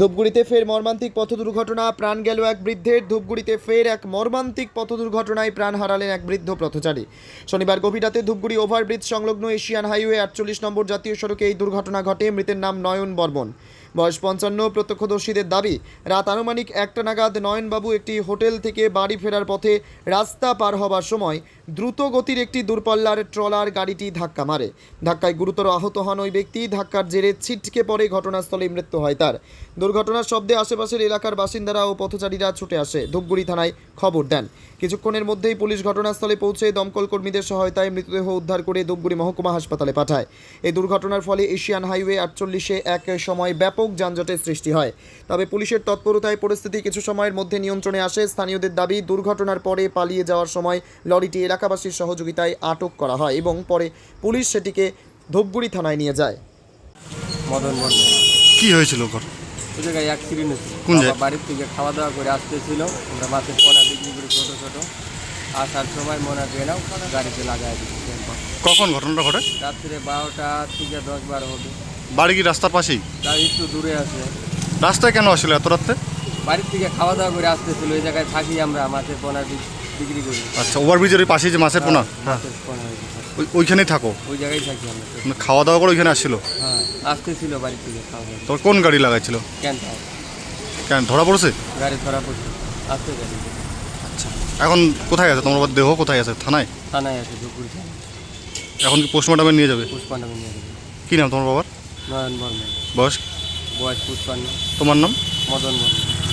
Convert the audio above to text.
ধূপগুড়িতে ফের মর্মান্তিক পথ দুর্ঘটনা, প্রাণ গেল এক বৃদ্ধের। ধূপগুড়িতে ফের এক মর্মান্তিক পথ দুর্ঘটনায় প্রাণ হারালেন এক বৃদ্ধ পথচারী। শনিবার গভীর রাতে ধূপগুড়ি ওভারব্রিজ সংলগ্ন এশিয়ান হাইওয়ে আটচল্লিশ নম্বর জাতীয় সড়কে এই দুর্ঘটনা ঘটে। মৃতের নাম নয়ন বর্মন। বয়স পঞ্চান্ন, প্রত্যক্ষদর্শীদের দাবি, রাত আনুমানিক একটা নাগাদ নয়নবাবু একটি হোটেল থেকে বাড়ি ফেরার পথে রাস্তা পার হবার সময় দ্রুত গতির একটি দূরপাল্লার ট্রলার গাড়িটি ধাক্কা মারে। ধাক্কায় গুরুতর আহত হন ওই ব্যক্তি। ধাক্কার জেরে ছিটকে পড়ে ঘটনাস্থলে মৃত্যু হয় তার। দুর্ঘটনার শব্দে আশেপাশের এলাকার বাসিন্দারা ও পথচারীরা ছুটে আসে। ধূপগুড়ি থানায় খবর দেন। কিছুক্ষণের মধ্যেই পুলিশ ঘটনাস্থলে পৌঁছে দমকল কর্মীদের সহায়তায় মৃতদেহ উদ্ধার করে ধূপগুড়ি মহকুমা হাসপাতালে পাঠায়। এই দুর্ঘটনার ফলে এশিয়ান হাইওয়ে আটচল্লিশে এক সময় ব্যাপক যানজটের সৃষ্টি হয়। তবে পুলিশের তৎপরতায় পরিস্থিতি কিছু সময়ের মধ্যে নিয়ন্ত্রণে আসে। স্থানীয়দের দাবি দুর্ঘটনার পরে পালিয়ে যাওয়ার সময় লরিটি এলাকাবাসীর সহযোগিতায় আটক করা হয় এবং পরে পুলিশ সেটিকে ধূপগুড়ি থানায় নিয়ে যায়। মদন কি হয়েছিল ঘর ওই জায়গায় অ্যাক্সিডেন্ট বাড়ির থেকে খাওয়া দাওয়া করে আসতেছিল। আমরা মাছের পোনা বিক্রি করি ছোটো ছোটো। আসার সময় মনে গাড়িতে লাগাই দিচ্ছি কখন ঘটনাটা ঘটে? রাত্রে বারোটা থেকে দশ বারো হবে। বাড়ি কি রাস্তার পাশেই? তার একটু দূরে আছে। রাস্তায় কেন আসলে এত রাত্রে? বাড়ির থেকে খাওয়া দাওয়া করে আসতেছিল ওই জায়গায় থাকি আমরা মাছের পোনা বিক্রি করি। আচ্ছা ওভারব্রিজের ওই পাশে যে মাছের পোনা? মাছের ওই ওইখানেই থাকো? ওই জায়গায় থাকি আমরা। মানে খাওয়া দাওয়া করে ওইখানে আসছিল? হ্যাঁ। আসতেছিল বাড়ি থেকে তোর কোন গাড়ি লাগাইছিল? কেন? কেন ধরা পড়ছে? গাড়ি ধরা পড়ছে। আসতে গাড়ি আচ্ছা। এখন কোথায় আছে? তোমার দেহ কোথায় আছে? থানায়? থানায় আছে দুপুর এখন কি পোস্টমর্টমে নিয়ে যাবে? পুষ্পান্ডা নিয়ে যাবে। কি নাম তোমার বাবার? নয়ন বর্মন। বয়স? বয়স পুষ্পান্ন তোমার নাম? মদন বর্মন।